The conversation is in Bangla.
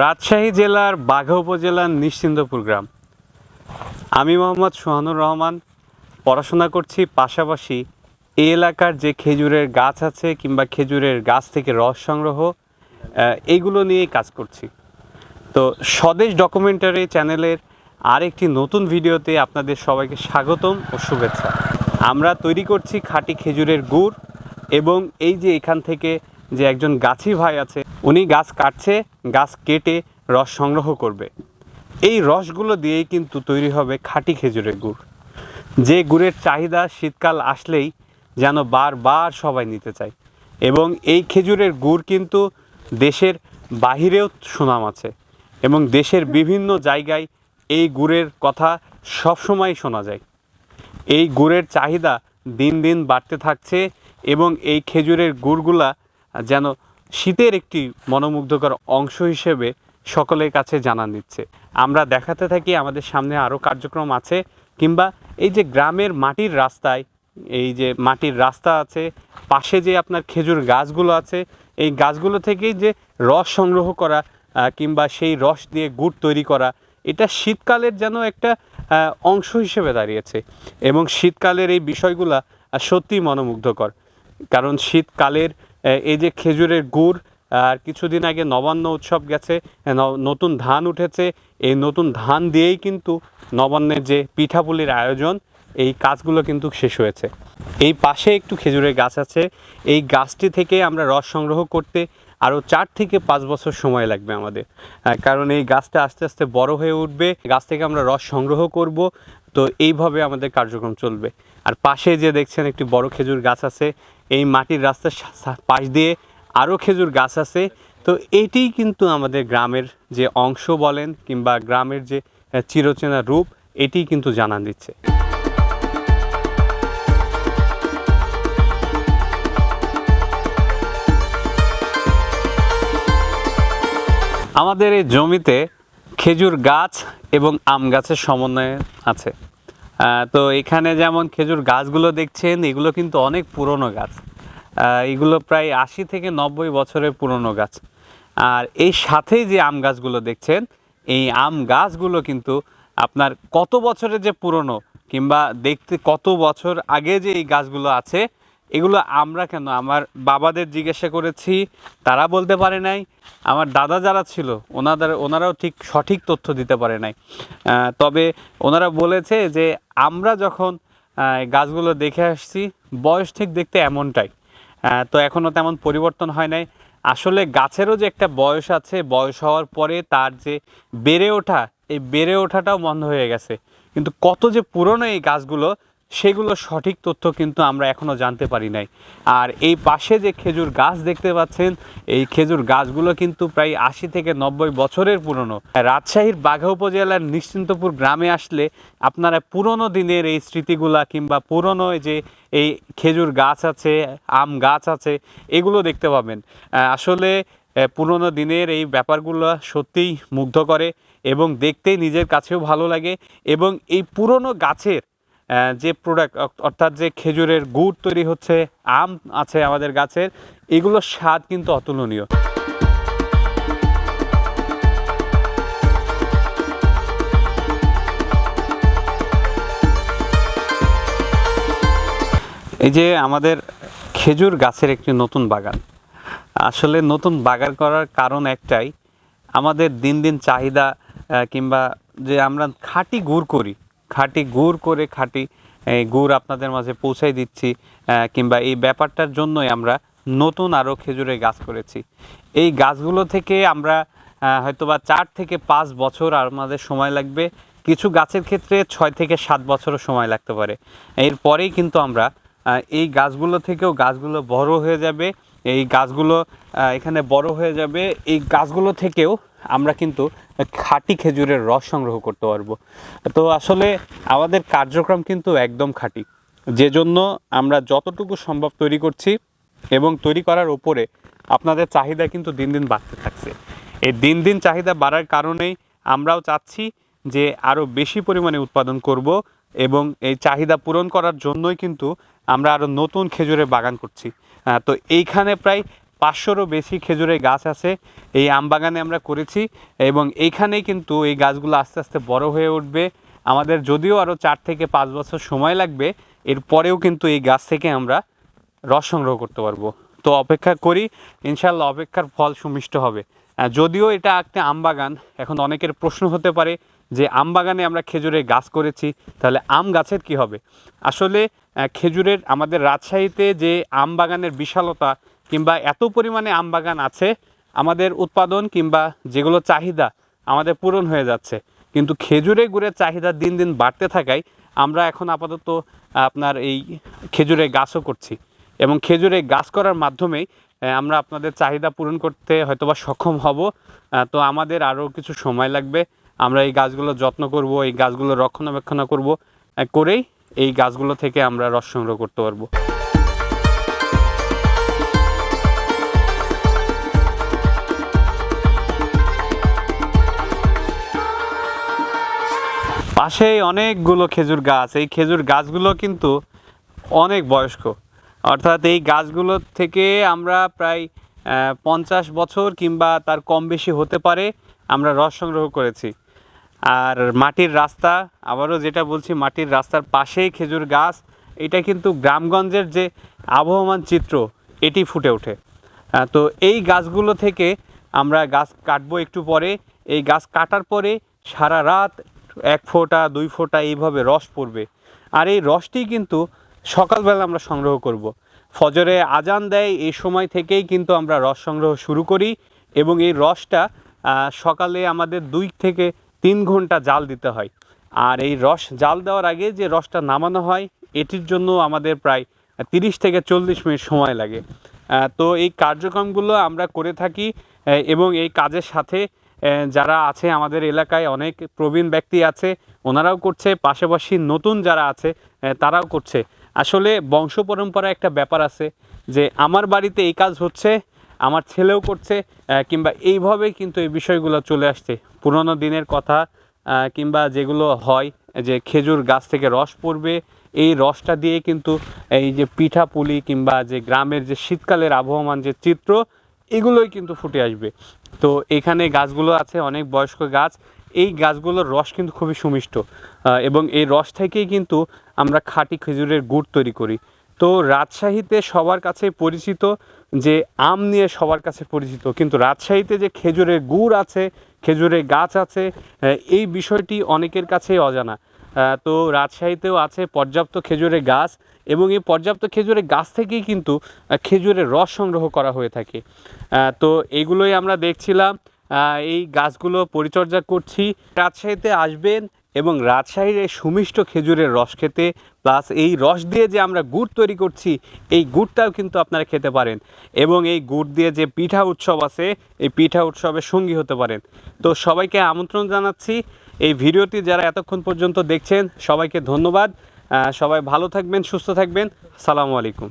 রাজশাহী জেলার বাঘা উপজেলার নিশ্চিন্দপুর গ্রাম। আমি মোহাম্মদ সোহানুর রহমান, পড়াশোনা করছি পাশাপাশি এই এলাকার যে খেজুরের গাছ আছে কিংবা খেজুরের গাছ থেকে রস সংগ্রহ এইগুলো নিয়েই কাজ করছি। তো স্বদেশ ডকুমেন্টারি চ্যানেলের আরেকটি নতুন ভিডিওতে আপনাদের সবাইকে স্বাগতম ও শুভেচ্ছা। আমরা তৈরি করছি খাঁটি খেজুরের গুড় এবং এই যে এখান থেকে যে একজন গাছি ভাই আছে উনি গাছ কাটছে, গাছ কেটে রস সংগ্রহ করবে। এই রসগুলো দিয়েই কিন্তু তৈরি হবে খাঁটি খেজুরের গুড়। যে গুড়ের চাহিদা শীতকাল আসলেই যেন বারবার সবাই নিতে চায়। এবং এই খেজুরের গুড় কিন্তু দেশের বাহিরেও সুনাম আছে এবং দেশের বিভিন্ন জায়গায় এই গুড়ের কথা সবসময় শোনা যায়। এই গুড়ের চাহিদা দিন দিন বাড়তে থাকছে এবং এই খেজুরের গুড়গুলা যেন শীতের একটি মনোমুগ্ধকর অংশ হিসেবে সকলের কাছে জানা দিচ্ছে। আমরা দেখাতে থাকি আমাদের সামনে আরও কার্যক্রম আছে, কিংবা এই যে গ্রামের মাটির রাস্তায়, এই যে মাটির রাস্তা আছে, পাশে যে আপনার খেজুর গাছগুলো আছে, এই গাছগুলো থেকেই যে রস সংগ্রহ করা কিংবা সেই রস দিয়ে গুড় তৈরি করা, এটা শীতকালের যেন একটা অংশ হিসেবে দাঁড়িয়েছে। এবং শীতকালের এই বিষয়গুলা সত্যিই মনোমুগ্ধকর। কারণ শীতকালের এই যে খেজুরের গুড়, আর কিছুদিন আগে নবান্ন উৎসব গেছে নতুন ধান উঠেছে। এই নতুন ধান দিয়েই কিন্তু নবান্নের যে পিঠাপুলির আয়োজন, এই কাজগুলো কিন্তু শেষ হয়েছে। এই পাশে একটু খেজুরের গাছ আছে। এই গাছটি থেকে আমরা রস সংগ্রহ করতে আরও চার থেকে পাঁচ বছর সময় লাগবে আমাদের। কারণ এই গাছটা আস্তে আস্তে বড় হয়ে উঠবে। গাছ থেকে আমরা রস সংগ্রহ করব। তো এইভাবে আমাদের কার্যক্রম চলবে। আর পাশে যে দেখছেন একটি বড় খেজুর গাছ আছে এই মাটির রাস্তার পাশ দিয়ে আরও খেজুর গাছ আছে। তো এইটিই কিন্তু আমাদের গ্রামের যে অংশ বলেন কিংবা গ্রামের যে চিরচেনা রূপ, এটিই কিন্তু জানান দিচ্ছে। আমাদের এই জমিতে খেজুর গাছ এবং আম গাছের সমন্বয় আছে। তো এখানে যেমন খেজুর গাছগুলো দেখছেন, এগুলো কিন্তু অনেক পুরনো গাছ। এগুলো প্রায় আশি থেকে নব্বই বছরের পুরনো গাছ। আর এই সাথেই যে আম গাছগুলো দেখছেন, এই আম গাছগুলো কিন্তু আপনার কত বছরের যে পুরনো, কিংবা দেখতে কত বছর আগে যে এই গাছগুলো আছে এগুলো আমরা কেন? আমার বাবাদের জিজ্ঞাসা করেছি, তারা বলতে পারে নাই। আমার দাদা যারা ছিল, ওনাদের, ওনারাও ঠিক সঠিক তথ্য দিতে পারে নাই। তবে ওনারা বলেছে যে, আমরা যখন গাছগুলো দেখে আসছি, বয়স ঠিক দেখতে এমনটাই। তো এখনও তেমন পরিবর্তন হয় নাই। আসলে গাছেরও যে একটা বয়স আছে, বয়স হওয়ার পরে তার যে বেড়ে ওঠা, এই বেড়ে ওঠাটাও বন্ধ হয়ে গেছে। কিন্তু কত যে পুরনো এই গাছগুলো সেগুলো সঠিক তথ্য কিন্তু আমরা এখনও জানতে পারি নাই। আর এই পাশে যে খেজুর গাছ দেখতে পাচ্ছেন, এই খেজুর গাছগুলো কিন্তু প্রায় আশি থেকে নব্বই বছরের পুরনো। রাজশাহীর বাঘা উপজেলার নিশ্চিন্তপুর গ্রামে আসলে আপনারা পুরনো দিনের এই স্মৃতিগুলা কিংবা পুরনো যে এই খেজুর গাছ আছে, আম গাছ আছে, এগুলো দেখতে পাবেন। আসলে পুরনো দিনের এই ব্যাপারগুলো সত্যিই মুগ্ধ করে এবং দেখতেই নিজের কাছেও ভালো লাগে এবং এই পুরনো গাছের যে প্রোডাক্ট অর্থাৎ যে খেজুরের গুড় তৈরি হচ্ছে, আম আছে আমাদের গাছের এগুলোর স্বাদ কিন্তু অতুলনীয়। এই যে আমাদের খেজুর গাছের একটি নতুন বাগান। আসলে নতুন বাগান করার কারণ একটাই, আমাদের দিন দিন চাহিদা কিংবা যে আমরা খাঁটি গুড় করি খাঁটি গুড় করে খাঁটি, এই গুড় আপনাদের মাঝে পৌঁছাই দিচ্ছি কিংবা এই ব্যাপারটার জন্যই আমরা নতুন আরও খেজুরের গাছ করেছি। এই গাছগুলো থেকে আমরা হয়তোবা চার থেকে পাঁচ বছর আর আমাদের সময় লাগবে। কিছু গাছের ক্ষেত্রে ছয় থেকে সাত বছরও সময় লাগতে পারে। এরপরেই কিন্তু আমরা এই গাছগুলো থেকেও গাছগুলো বড় হয়ে যাবে, এই গাছগুলো এখানে বড় হয়ে যাবে, এই গাছগুলো থেকেও আমরা কিন্তু খাঁটি খেজুরের রস সংগ্রহ করতে পারব। তো আসলে আমাদের কার্যক্রম কিন্তু একদম খাঁটি। যে জন্য আমরা যতটুকু সম্ভব তৈরি করছি এবং তৈরি করার ওপরে আপনাদের চাহিদা কিন্তু দিন দিন বাড়তে থাকছে। এই দিন দিন চাহিদা বাড়ার কারণেই আমরাও চাচ্ছি যে আরও বেশি পরিমাণে উৎপাদন করব এবং এই চাহিদা পূরণ করার জন্যই কিন্তু আমরা আরও নতুন খেজুরের বাগান করছি। তো এইখানে প্রায় পাঁচশোরও বেশি খেজুরের গাছ আছে। এই আম বাগানে আমরা করেছি এবং এইখানেই কিন্তু এই গাছগুলো আস্তে আস্তে বড় হয়ে উঠবে। আমাদের যদিও আরও চার থেকে পাঁচ বছর সময় লাগবে এরপরেও কিন্তু এই গাছ থেকে আমরা রস সংগ্রহ করতে পারব। তো অপেক্ষা করি ইনশাল্লাহ অপেক্ষার ফল সুমিষ্ট হবে। যদিও এটা একটা আম বাগান, এখন অনেকের প্রশ্ন হতে পারে যে আম বাগানে আমরা খেজুরের গাছ করেছি, তাহলে আম গাছের কি হবে? আসলে খেজুরের আমাদের রাজশাহীতে যে আম বাগানের বিশালতা কিংবা এত পরিমাণে আম বাগান আছে, আমাদের উৎপাদন কিংবা যেগুলো চাহিদা আমাদের পূরণ হয়ে যাচ্ছে। কিন্তু খেজুরে গুড়ের চাহিদা দিন দিন বাড়তে থাকায় আমরা এখন আপাতত আপনার এই খেজুরে গাছও করছি। এবং খেজুরে গাছ করার মাধ্যমেই আমরা আপনাদের চাহিদা পূরণ করতে হয়তোবা সক্ষম হব। তো আমাদের আরও কিছু সময় লাগবে। আমরা এই গাছগুলো যত্ন করব, এই গাছগুলো রক্ষণাবেক্ষণ করব করেই এই গাছগুলো থেকে আমরা রস সংগ্রহ করতে পারব। পাশেই অনেকগুলো খেজুর গাছ। এই খেজুর গাছগুলো কিন্তু অনেক বয়স্ক। অর্থাৎ এই গাছগুলো থেকে আমরা প্রায় পঞ্চাশ বছর কিংবা তার কম বেশি হতে পারে আমরা রস সংগ্রহ করেছি। আর মাটির রাস্তা, আবারও যেটা বলছি, মাটির রাস্তার পাশেই খেজুর গাছ। এটা কিন্তু গ্রামগঞ্জের যে আবহমান চিত্র, এটি ফুটে ওঠে। তো এই গাছগুলো থেকে আমরা গাছ কাটবো একটু পরে। এই গাছ কাটার পরে সারা রাত এক ফোঁটা, দুই ফোঁটা এইভাবে রস পড়বে। আর এই রসটি কিন্তু সকালবেলা আমরা সংগ্রহ করব। ফজরে আজান দেয়, এই সময় থেকেই কিন্তু আমরা রস সংগ্রহ শুরু করি এবং এই রসটা সকালে আমাদের দুই থেকে তিন ঘণ্টা জাল দিতে হয়। আর এই রস জাল দেওয়ার আগে যে রসটা নামানো হয়, এটির জন্য আমাদের প্রায় তিরিশ থেকে চল্লিশ মিনিট সময় লাগে। তো এই কার্যক্রমগুলো আমরা করে থাকি এবং এই কাজের সাথে যারা আছে আমাদের এলাকায়, অনেক প্রবীণ ব্যক্তি আছে, ওনারাও করছে, পাশাপাশি নতুন যারা আছে তারাও করছে। আসলে বংশ পরম্পরা একটা ব্যাপার আছে যে, আমার বাড়িতে এই কাজ হচ্ছে, আমার ছেলেও করছে কিংবা এইভাবেই কিন্তু এই বিষয়গুলো চলে আসছে। পুরোনো দিনের কথা কিংবা যেগুলো হয়, যে খেজুর গাছ থেকে রস পড়বে, এই রসটা দিয়ে কিন্তু এই যে পিঠা পুলি কিংবা যে গ্রামের যে শীতকালের আবহমান যে চিত্র এগুলোই কিন্তু ফুটে আসবে। তো এখানে গাছগুলো আছে, অনেক বয়স্ক গাছ। এই গাছগুলোর রস কিন্তু খুবই সুমিষ্ট এবং এই রস থেকেই কিন্তু আমরা খাঁটি খেজুরের গুড় তৈরি করি। তো রাজশাহীতে সবার কাছে পরিচিত যে আম নিয়ে সবার কাছে পরিচিত, কিন্তু রাজশাহীতে যে খেজুরের গুড় আছে, খেজুরের গাছ আছে এই বিষয়টি অনেকের কাছেই অজানা। তো রাজশাহীতেও আছে পর্যাপ্ত খেজুরের গাছ এবং এই পর্যাপ্ত খেজুরের গাছ থেকেই কিন্তু খেজুরের রস সংগ্রহ করা হয়ে থাকে। তো এগুলোই আমরা দেখছিলাম। এই গাছগুলো পরিচর্যা করছি। রাজশাহীতে আসবেন এবং রাজশাহীর এই সুমিষ্ট খেজুরের রস খেতে প্লাস এই রস দিয়ে যে আমরা গুড় তৈরি করছি, এই গুড়টাও কিন্তু আপনারা খেতে পারেন। এবং এই গুড় দিয়ে যে পিঠা উৎসব আছে, এই পিঠা উৎসবের সঙ্গী হতে পারেন। তো সবাইকে আমন্ত্রণ জানাচ্ছি। এই ভিডিওটি যারা এতক্ষণ পর্যন্ত দেখছেন, সবাইকে ধন্যবাদ। সবাই ভালো থাকবেন, সুস্থ থাকবেন। সালামু আলাইকুম।